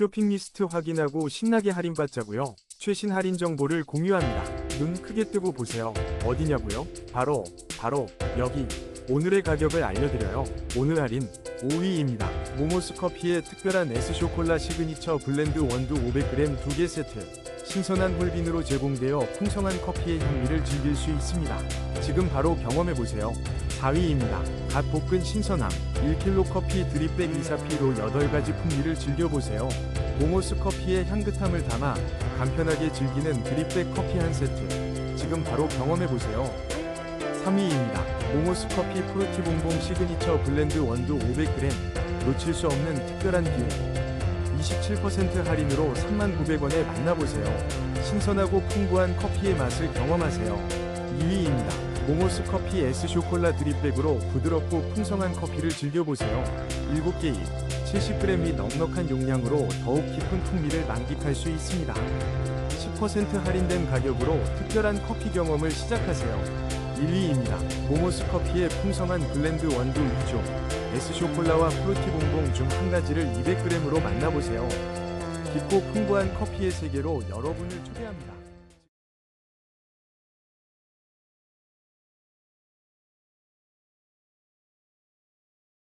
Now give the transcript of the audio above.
쇼핑 리스트 확인하고 신나게 할인받자고요. 최신 할인 정보를 공유합니다. 눈 크게 뜨고 보세요. 어디냐고요? 바로 바로 여기. 오늘의 가격을 알려드려요. 오늘 할인 5위입니다. 모모스 커피의 특별한 에스쇼콜라 시그니처 블렌드 원두 500g 2개 세트. 신선한 홀빈으로 제공되어 풍성한 커피의 향미를 즐길 수 있습니다. 지금 바로 경험해보세요. 4위입니다. 갓 볶은 신선함 1kg 커피 드립백 이사피로 8가지 풍미를 즐겨보세요. 모모스 커피의 향긋함을 담아 간편하게 즐기는 드립백 커피 한 세트. 지금 바로 경험해보세요. 3위입니다. 모모스 커피 프루티 봉봉 시그니처 블렌드 원두 500g. 놓칠 수 없는 특별한 기회. 27% 할인으로 3,900원에 만나보세요. 신선하고 풍부한 커피의 맛을 경험하세요. 2위입니다. 모모스 커피 S 쇼콜라 드립백으로 부드럽고 풍성한 커피를 즐겨보세요. 7개입 70g이 넉넉한 용량으로 더욱 깊은 풍미를 만끽할 수 있습니다. 10% 할인된 가격으로 특별한 커피 경험을 시작하세요. 1위입니다. 모모스 커피의 풍성한 블렌드 원두 2종 S 쇼콜라와 프루티 봉봉 중 한 가지를 200g으로 만나보세요. 깊고 풍부한 커피의 세계로 여러분을 초대합니다.